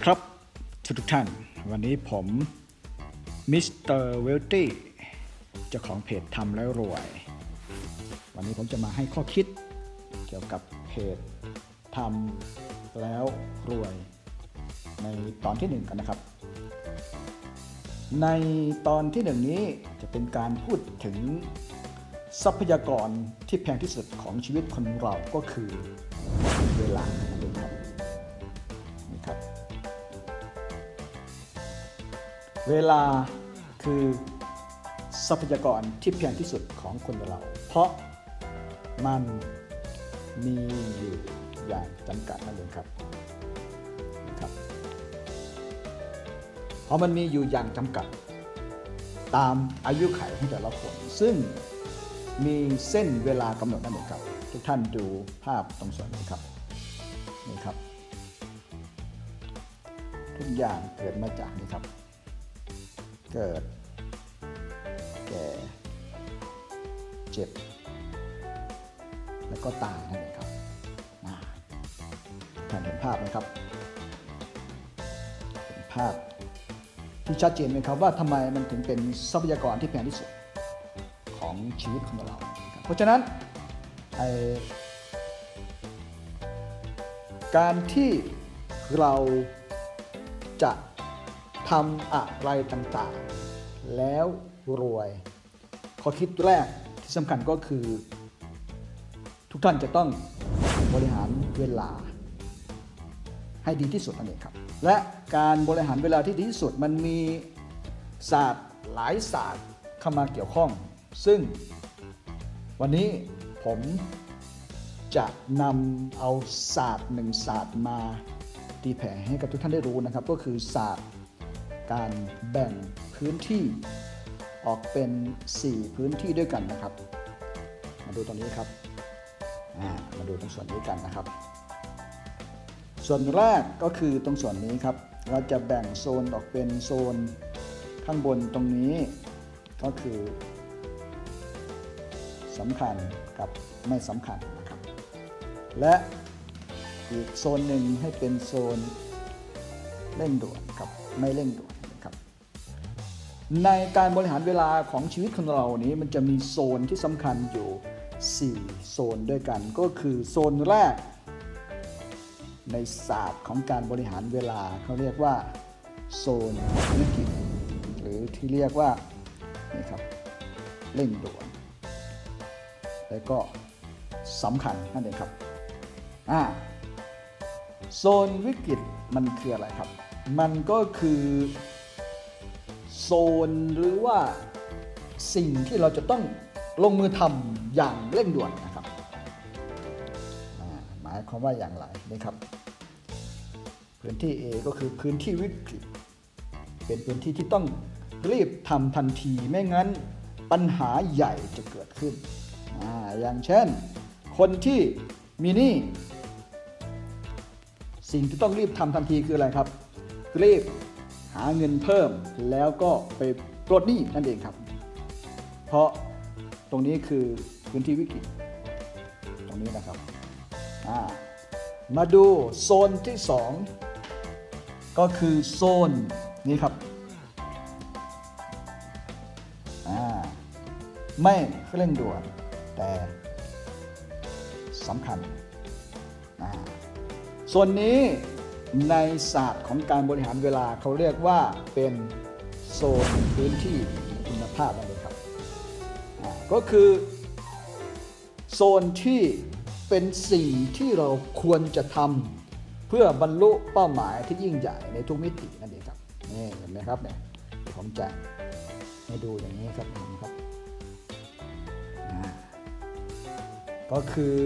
ีครับทุกทุกท่าน วันนี้ผมมิสเตอร์เวลตี้เจ้าของเพจทำแล้วรวย วันนี้ผมจะมาให้ข้อคิดเกี่ยวกับเพจทำแล้วรวย ในตอนที่หนึ่งกันนะครับ ในตอนที่หนึ่งนี้จะเป็นการพูดถึงทรัพยากรที่แพงที่สุดของชีวิตคนเราก็คือเวลา เวลาคือทรัพยากรที่แพงที่สุดของคนเรา เพราะมันมีอยู่อย่างจำกัดนั่นเองครับนะครับเพราะมันมีอยู่อย่างจำกัด ตามอายุไขของแต่ละคน ซึ่งมีเส้นเวลากำหนดนั่นเองครับทุกท่านดูภาพตรงส่วนนี้ครับนี่ครับ ทุกอย่างเกิดมาจากนี่ครับ เกิด แก่ เจ็บ แล้วก็ตายนั่นเองครับอ่าท่านเห็นภาพไหมครับ เห็นภาพที่ชัดเจนไหมครับว่าทำไมมันถึงเป็นทรัพยากรที่แพงที่สุดของชีวิตของเรา เพราะฉะนั้นไอการที่เราจะ ทำอะไรต่างๆ แล้วรวย ข้อคิดแรกที่สำคัญก็คือ ทุกท่านจะต้องบริหารเวลา ให้ดีที่สุดนั่นเองครับ และการบริหารเวลาที่ดีที่สุดมันมีศาสตร์หลายศาสตร์เข้ามาเกี่ยวข้อง ซึ่งวันนี้ผมจะนำเอาศาสตร์หนึ่งศาสตร์มาตีแผ่ให้กับทุกท่านได้รู้นะครับ ก็คือศาสตร์ การแบ่งพื้นที่ออกเป็น 4 พื้นที่ด้วยกันนะครับ มาดูตรงนี้ครับมาดูตรงส่วนนี้กันนะครับ ส่วนแรกก็คือตรงส่วนนี้ครับ เราจะแบ่งโซนออกเป็นโซนข้างบนตรงนี้ก็คือสำคัญกับไม่สำคัญนะครับ และอีกโซนหนึ่งให้เป็นโซน เร่งด่วนกับไม่เร่งด่วนนะครับในการบริหารเวลาของชีวิตของเรานี้มันจะมีโซนที่สำคัญอยู่ 4 โซนด้วยกันก็คือโซนแรก ในศาสตร์ของการบริหารเวลาเขาเรียกว่าโซนวิกฤตหรือที่เรียกว่านี่ครับเร่งด่วนแล้วก็สำคัญนั่นเองครับอ่า โซนวิกฤตมันคืออะไรครับ มันก็คือโซนหรือว่าสิ่งที่เราจะต้องลงมือทำอย่างเร่งด่วนนะครับ หมายความว่าอย่างไรนะครับ พื้นที่ A ก็คือพื้นที่วิกฤต เป็นพื้นที่ที่ต้องรีบทำทันทีไม่งั้นปัญหาใหญ่จะเกิดขึ้นออย่างเช่น คนที่มีหนี้ สิ่งที่ต้องรีบทำทันทีคืออะไรครับรีบหาเงินเพิ่มแล้วก็ไปปลดหนี้นั่นเองครับ เพราะตรงนี้คือพื้นที่วิกฤตตรงนี้นะครับามาดูโซนที่ 2 ก็คือโซนนี้ครับไม่เร่งด่วนแต่สำคัญ ส่วนนี้ในศาสตร์ของการบริหารเวลาเขาเรียกว่าเป็นโซนพื้นที่คุณภาพนั่นเองครับ ก็คือโซนที่เป็นสิ่งที่เราควรจะทำเพื่อบรรลุเป้าหมายที่ยิ่งใหญ่ในทุกมิตินั่นเองครับนี่เห็นไหมครับเนี่ยผมจะให้ดูอย่างนี้ครับนไหมครับ ก็คือ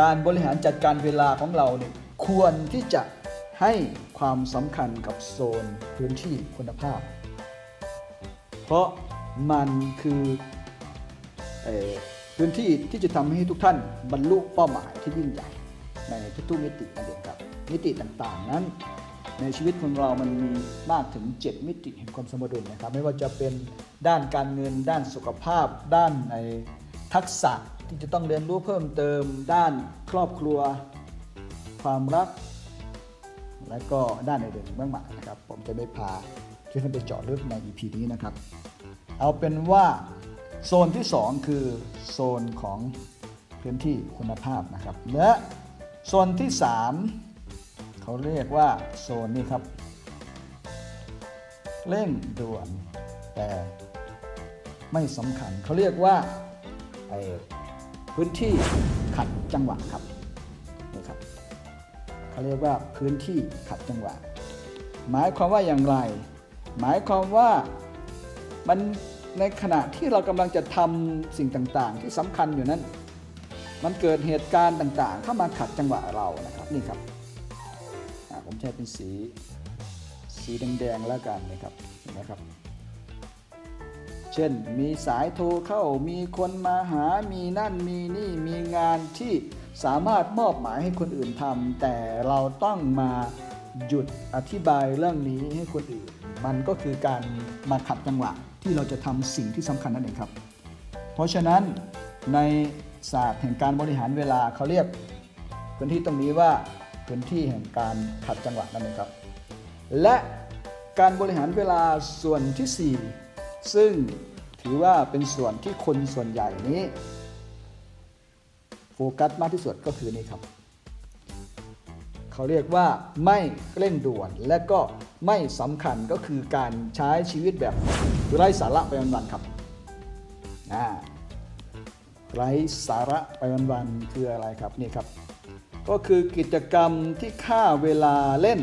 การบริหารจัดการเวลาของเราเนี่ยควรที่จะให้ความสำคัญกับโซนพื้นที่คุณภาพ เพราะมันคือพื้นที่ที่จะทำให้ทุกท่านบรรลุเป้าหมายที่ยิ่งใหญ่ ในทุกๆมิตินั่นเองครับ มิติต่างๆนั้น ในชีวิตของเรามันมีมากถึง 7 มิติแห่งความสมดุลนะครับ ไม่ว่าจะเป็นด้านการเงิน ด้านสุขภาพ ด้านในทักษะ ที่จะต้องเรียนรู้เพิ่มเติมด้านครอบครัว ความรัก และก็ด้านอื่นๆมากมายนะครับ ผมจะไม่พาที่ท่านไปเจาะลึกใน EP นี้นะครับ เอาเป็นว่าโซนที่ 2 คือโซนของพื้นที่คุณภาพนะครับ และโซนที่ 3 เขาเรียกว่าโซนนี้ครับ เร่งด่วนแต่ไม่สำคัญเขาเรียกว่าไอ พื้นที่ขัดจังหวะครับนี่ครับเขาเรียกว่าพื้นที่ขัดจังหวะ หมายความว่าอย่างไร หมายความว่ามันในขณะที่เรากำลังจะทำสิ่งต่างๆ ที่สำคัญอยู่นั้น มันเกิดเหตุการณ์ต่างๆ เข้ามาขัดจังหวะเรานะครับนี่ครับผมใช้เป็นสีสีแดงๆแล้วกันนะครับเห็นไหมครับ เช่น มีสายโทรเข้า มีคนมาหา มีนั่น มีนี่ มีงานที่สามารถมอบหมายให้คนอื่นทำ แต่เราต้องมาหยุดอธิบายเรื่องนี้ให้คนอื่น มันก็คือการมาขัดจังหวะที่เราจะทำสิ่งที่สำคัญนั่นเองครับ เพราะฉะนั้นในศาสตร์แห่งการบริหารเวลาเขาเรียกพื้นที่ตรงนี้ว่าพื้นที่แห่งการขัดจังหวะนั่นเองครับ และการบริหารเวลาส่วนที่ 4 ซึ่งถือว่าเป็นส่วนที่คนส่วนใหญ่นี้ โฟกัสมากที่สุดก็คือนี่ครับ เขาเรียกว่าไม่เร่งด่วนและก็ไม่สำคัญก็คือการใช้ชีวิตแบบไร้สาระไปวันๆครับไร้สาระไปวันๆคืออะไรครับนี่ครับ ก็คือกิจกรรมที่ฆ่าเวลาเล่น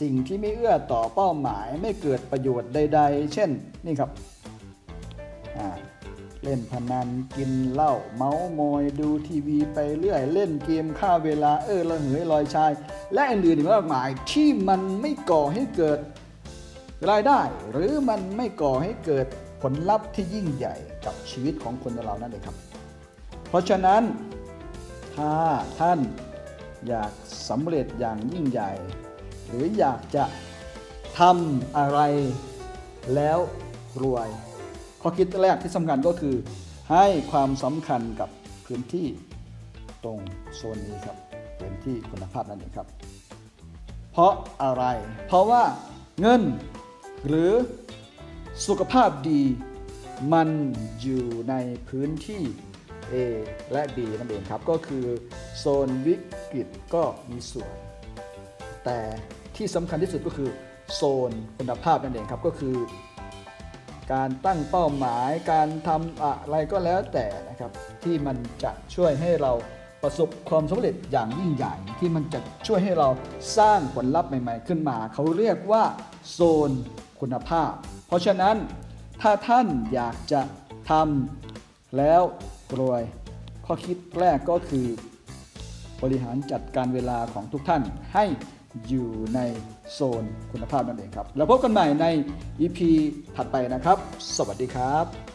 สิ่งที่ไม่เอื้อต่อเป้าหมายไม่เกิดประโยชน์ใด ๆ เช่นนี่ครับเล่นพนันกินเหล้าเมาส์มอยดูทีวีไปเรื่อย เล่นเกมฆ่าเวลาเออระเหยลอยชาย และอื่นๆอีกมากมายที่มันไม่ก่อให้เกิดรายได้ หรือมันไม่ก่อให้เกิดผลลัพธ์ที่ยิ่งใหญ่กับชีวิตของคนเรานั่นเองครับ เพราะฉะนั้นถ้าท่านอยากสำเร็จอย่างยิ่งใหญ่ หรืออยากจะทำอะไรแล้วรวย ข้อคิดแรกที่สำคัญก็คือ ให้ความสำคัญกับพื้นที่ตรงโซนนี้ครับพื้นที่คุณภาพนั่นเองครับ เพราะอะไร เพราะว่าเงินหรือสุขภาพดีมันอยู่ในพื้นที่ A และ B นั่นเองครับ ก็คือโซนวิกฤตก็มีส่วน แต่ที่สำคัญที่สุดก็คือโซนคุณภาพนั่นเองครับก็คือ การตั้งเป้าหมายการทำอะไรก็แล้วแต่นะครับ ที่มันจะช่วยให้เราประสบความสำเร็จอย่างยิ่งใหญ่ที่มันจะช่วยให้เราสร้างผลลัพธ์ใหม่ ๆ ขึ้นมา เขาเรียกว่าโซนคุณภาพ เพราะฉะนั้นถ้าท่านอยากจะทำแล้วรวยข้อคิดแรกก็คือบริหารจัดการเวลาของทุกท่านให้ อยู่ในโซนคุณภาพนั่นเองครับ แล้วพบกันใหม่ใน EP ถัดไปนะครับ สวัสดีครับ